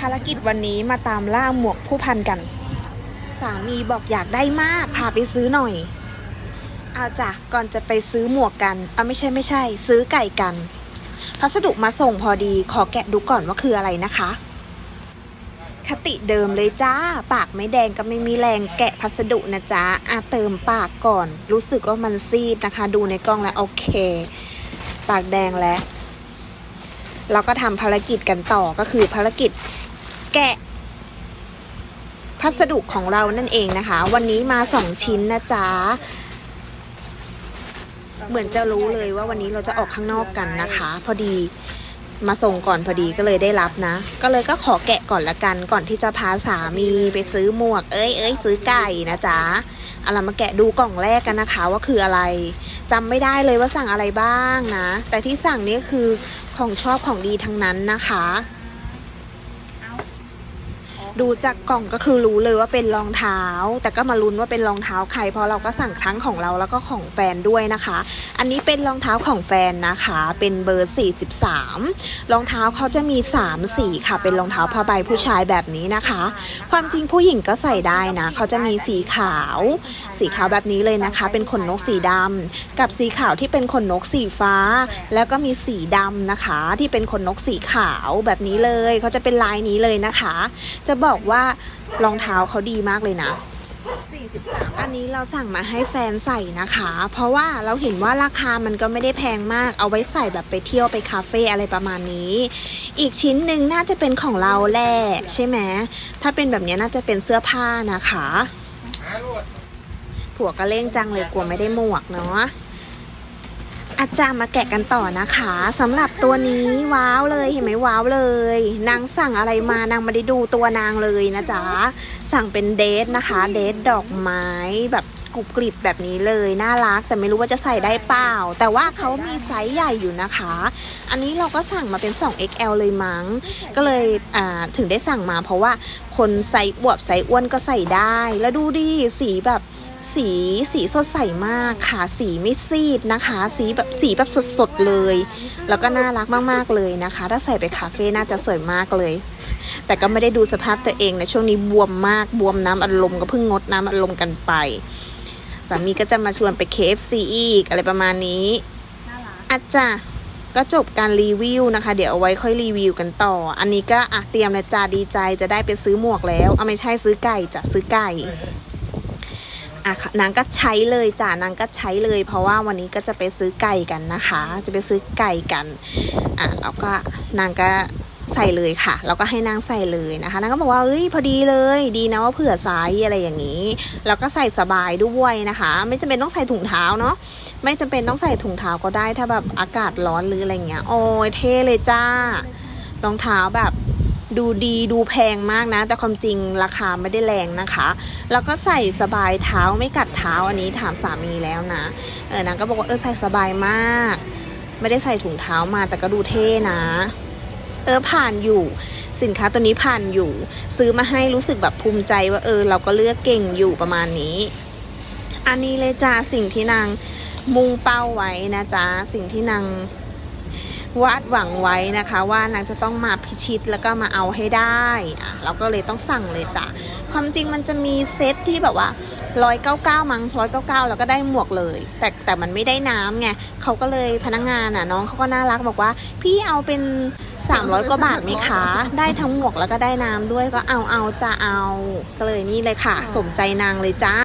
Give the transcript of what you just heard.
ภารกิจวันนี้มาตามล่าหมวกผู้พันกัน สามีบอกอยากได้มาก พาไปซื้อหน่อย เอาจ้ะ ก่อนจะไปซื้อหมวกกันเอาไม่ใช่ไม่ใช่ ซื้อไก่กัน พัสดุมาส่งพอดี ขอแกะดูก่อนว่าคืออะไรนะคะ คติเดิมเลยจ้า ปากไม่แดงก็ไม่มีแรงแกะพัสดุนะจ๊ะอาเติมปากก่อน รู้สึกว่ามันซีดนะคะ ดูในกล้องแล้วโอเค ปากแดงแล้วเราก็ทำภารกิจกันต่อก็คือภารกิจ กะ พัสดุของเรานั่นเองนะคะ วันนี้มาสองชิ้นนะจ๊ะเหมือนจะรู้เลยว่าวันนี้เราจะออกข้างนอกกันนะคะ พอดีมาส่งก่อนพอดีก็เลยได้รับนะ ก็เลยก็ขอแกะก่อนละกัน ก่อนที่จะพาสามีไปซื้อหมวก เอ้ยเอ้ยซื้อไก่นะจ๊ะเอาล่ะมาแกะดูกล่องแรกกันนะคะ ว่าคืออะไรจำไม่ได้เลยว่าสั่งอะไรบ้างนะ แต่ที่สั่งนี่คือของชอบของดีทั้งนั้นนะคะ ดูจากกล่องก็คือรู้เลยว่าเป็นรองเท้า แต่ก็มาลุ้นว่าเป็นรองเท้าใครเพราะเราก็สั่งทั้งของเราแล้วก็ของแฟนด้วยนะคะ อันนี้เป็นรองเท้าของแฟนนะคะ เป็นเบอร์ 43 รองเท้าเขาจะมี 3 สีค่ะ เป็นรองเท้าผ้าใบผู้ชายแบบนี้นะคะ ความจริงผู้หญิงก็ใส่ได้นะ เขาจะมีสีขาว สีขาวแบบนี้เลยนะคะ เป็นขนนกสีดำกับสีขาวที่เป็นขนนกสีฟ้า แล้วก็มีสีดำนะคะ ที่เป็นขนนกสีขาวแบบนี้เลย เขาจะเป็นลายนี้เลยนะคะ จะบอกว่ารองเท้าเขาดีมากเลยนะอันนี้เราสั่งมาให้แฟนใส่นะคะ เพราะว่าเราเห็นว่าราคามันก็ไม่ได้แพงมาก เอาไว้ใส่แบบไปเที่ยวไปคาเฟ่อะไรประมาณนี้ อีกชิ้นหนึ่งน่าจะเป็นของเราแหละใช่ไหมถ้าเป็นแบบนี้น่าจะเป็นเสื้อผ้านะคะ ผัวก็เล่งจังเลยกลัวไม่ได้หมวกเนาะ อาจารย์มาแกะกันต่อนะคะสำหรับตัวนี้ว้าวเลยเห็นไหมว้าวเลย นางสั่งอะไรมานางไม่ได้ดูตัวนางเลยนะจ๊ะสั่งเป็นเดทนะคะ เดทดอกไม้แบบกรุบกริบแบบนี้เลยน่ารักแต่ไม่รู้ว่าจะใส่ได้เปล่า แต่ว่าเขามีไซส์ใหญ่อยู่นะคะ อันนี้เราก็สั่งมาเป็น 2XL เลยมั้ง ก็เลยถึงได้สั่งมาเพราะว่าคนไซส์อวบไซส์อ้วนก็ใส่ได้ แล้วดูดิสีแบบ สีสีสดใสมากค่ะสีไม่ซีดนะคะ สีแบบสีแบบสดๆเลย แล้วก็น่ารักมากๆเลยนะคะ ถ้าใส่ไปคาเฟ่น่าจะสวยมากเลย แต่ก็ไม่ได้ดูสภาพตัวเองในะช่วงนี้บวมมากบวมน้ำอัดลมก็เพิ่งงดน้ำอัดลมกันไปสามีก็จะมาชวนไป KFC อีกอะไรประมาณนี้อาจจะก็จบการรีวิวนะคะ เดี๋ยวเอาไว้ค่อยรีวิวกันต่อ อันนี้ก็อะเตรียมเลยจ้าดีใจจะได้ไปซื้อหมวกแล้ว เอาไม่ใช่ซื้อไก่จะซื้อไก่ อะนางก็ใช้เลยจ้ะนางก็ใช้เลย เพราะว่าวันนี้ก็จะไปซื้อไก่กันนะคะ จะไปซื้อไก่กันอะแล้วก็นางก็ใส่เลยค่ะ แล้วก็ให้นางใส่เลยนะคะนางก็บอกว่าเอ้ยพอดีเลย ดีนะว่าเผื่อไซส์อะไรอย่างนี้ แล้วก็ใส่สบายด้วยนะคะ ไม่จำเป็นต้องใส่ถุงเท้าเนาะไม่จำเป็นต้องใส่ถุงเท้าก็ได้ถ้าแบบอากาศร้อนหรืออะไรเงี้ยโอ้ยเท่เลยจ้ารองเท้าแบบ ดูดีดูแพงมากนะ แต่ความจริงราคาไม่ได้แรงนะคะ แล้วก็ใส่สบายเท้าไม่กัดเท้าอันนี้ถามสามีแล้วนะ เออนางก็บอกว่าเออใส่สบายมาก ไม่ได้ใส่ถุงเท้ามาแต่ก็ดูเท่นะ เออผ่านอยู่ สินค้าตัวนี้ผ่านอยู่ ซื้อมาให้รู้สึกแบบภูมิใจว่าเออ เราก็เลือกเก่งอยู่ประมาณนี้ อันนี้เลยจ้าสิ่งที่นางมุ่งเป้าไว้นะจ๊ะสิ่งที่นาง วาดหวังไว้นะคะว่านางจะต้องมาพิชิตแล้วก็มาเอาให้ได้อะเราก็เลยต้องสั่งเลยจ้ะความจริงมันจะมีเซตที่แบบว่าร้อยเก้าเก้ามั้งร้อยเก้าเก้าแล้วก็ได้หมวกเลย แต่แต่มันไม่ได้น้ำไงเขาก็เลยพนักงานอะน้องเขาก็น่ารักบอกว่า พี่เอาเป็น300กว่าบาทไหมคะ ได้ทั้งหมวกแล้วก็ได้น้ำด้วยก็เอาเอาจะเอาก็เลยนี่เลยค่ะ สมใจนางเลยจ้า